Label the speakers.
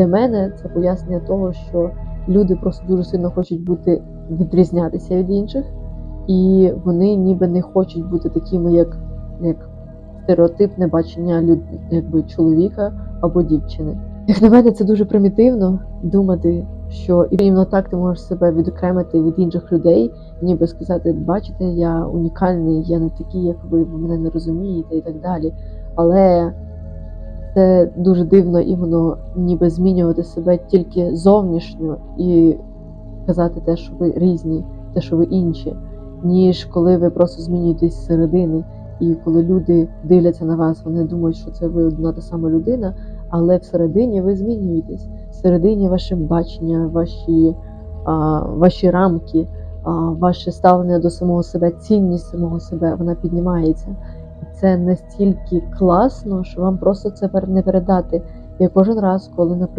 Speaker 1: Для мене це пояснення того, що люди просто дуже сильно хочуть бути відрізнятися від інших, і вони ніби не хочуть бути такими, як, як стереотипне бачення люд, якби чоловіка або дівчини. Як на мене, це дуже примітивно думати, що іменно так ти можеш себе відокремити від інших людей, ніби сказати, бачите, я унікальний, я не такий, як ви, ви мене не розумієте, і так далі. Але це дуже дивно іменно ніби змінювати себе тільки зовнішньо і казати те, що ви різні, те, що ви інші, ніж коли ви просто змінюєтесь зсередини. І коли люди дивляться на вас, вони думають, що це ви одна та сама людина, але всередині ви змінюєтесь. Всередині ваше бачення, ваші, а, ваші рамки, а, ваше ставлення до самого себе, цінність самого себе, вона піднімається. Це настільки класно, що вам просто це не передати. Я кожен раз, коли, наприклад,